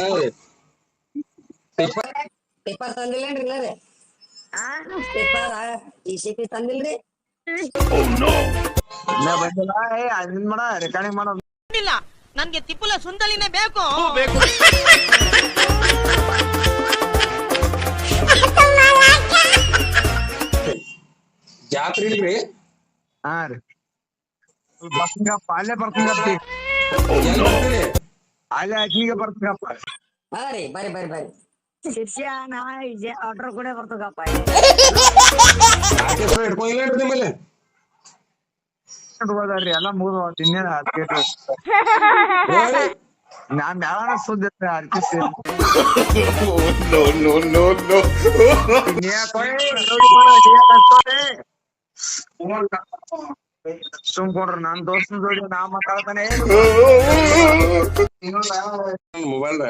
ರೀ ಪೇಪರ್? ತಂದಿಲ್ಲೇನ್ರಿ ಪೇಪರ್ ಈ ಸಿ ಪಿ ತಂದಿಲ್ರಿ? ಮಾಡ ರೆಕಾರ್ಡಿಂಗ್ ಮಾಡೋದು. ಇಲ್ಲ. ನನ್ಗೆ ತಿಪ್ಪುಲ ಸುಂದಲಿನೇ ಬೇಕು. ಜಾತ್ರೆ ಇಲ್ರಿ ಹಾ ರೀ ಬರ್ತೀನಪ್ಪ ಅಲ್ಲೇ ಬರ್ತೀನಪ್ಪ ಎಲ್ಲಿ ಬರ್ತೀರಿ ಅಲ್ಲೇ ಅಕ್ಕಿಗೆ ಬರ್ತೀನಪ್ಪ ಹಾ ರೀ ಬರ್ರಿ ಬರ್ರಿ ಬರ್ರಿ ಶಿರ್ಷ ನಾ ಆರ್ಡರ್ ಕೂಡ ಬರ್ತದಪ್ಪ ಆರ್ಕೆಸ್ಟ್ರಾ ಇಟ್ಕೊಂಡಿಲ್ಲ ನಿಮ್ಮಲ್ಲಿ ಹೋದ್ರಿ ಎಲ್ಲ ಮುಗಿದು ಇನ್ನೇನ ಥಿಯೇಟರ್ ಹೋಗ್ರಿ. ನಾನ್ ಯಾವನ ಸುದ್ದಿ ಆರ್ಟಿಸ್ಟ್ ಸುಮ್ಕೊಂಡ್ರ ನನ್ ದೋಸ್ತನ ನಾ ಮಾತಾಡ್ತಾನೆ ಮೊಬೈಲ್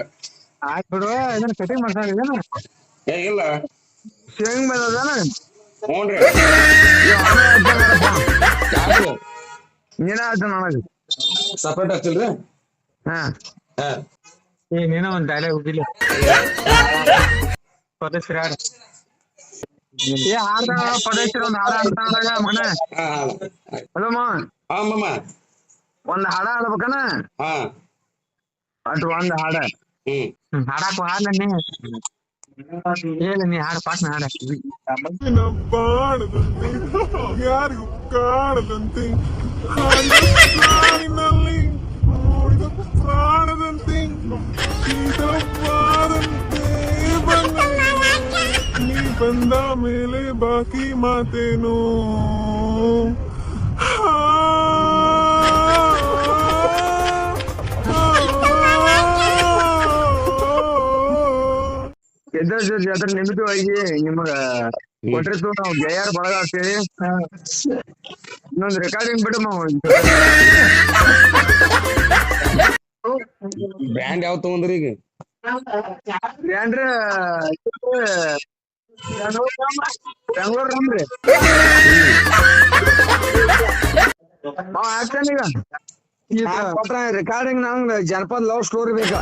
ಆಯ್ತ್ ಬಿಡು ಇದನ್ನ ಕಟಿಂಗ್ ಮಾಡ್ತಾನ ಏ ಇಲ್ಲ ಹಾ ಹಾ ಏ ಒಂದ್ ಡೈಲಾಗ್ ಹೋಗಿಲ್ಲ ಹಾಡು ಏ ಹಾಡ್ದ ಪದೇಶ್ವರ ಒಂದ್ ಹಾಡ ಹಾಡ್ತಾನಾಗ ಮಗನ ಹಾ ಹಲೋ ಮಾ ಹಾ ಮಮ್ಮ ಒಂದ್ ಹಾಡ ಹಾಡ್ಬೇಕನ ಹಾ ಅಟ್ ಒಂದ್ ಹಾಡ ಹ್ಮ್ ಹಾಡಾಕ ಹಾಡ ನೀ ಹೇಳ ನೀ ಹಾಡ ಪಾಟ್ನ ಹಾಡ ಬಾಣದಂತೆ ಯಾರಿಗೂ ಕಾಣದಂತೆ ಬಂದ ಮೇಲೆ ಬಾಕಿ ಮಾತೇನು? ಎದ್ರ ಜೊತೆ ಅದ್ರ ನಿಮಿತ್ತವಾಗಿ ನಿಮಗ ಕೊಟ್ಟಿರ್ತು ನಾವು ಜಯಾರ ಬಳಗ ಆಗ್ತೀವಿ ಇನ್ನೊಂದು ರೆಕಾರ್ಡಿಂಗ್ ಬಿಡು ಬ್ಯಾಂಡ್ ಬ್ರ್ಯಾಂಡ್ ಯಾವ ತಗೊಂಡ್ರಿ ಈಗ? ಏನ್ರ ಬೆಂಗಳೂರು ನಮ್ರಿ ಮಾವ ಆಗ್ತಾನ ಈಗ ರೆಕಾರ್ಡಿಂಗ್ ನಂಗ್ ಜನಪದ ಲವ್ ಸ್ಟೋರಿ ಬೇಕ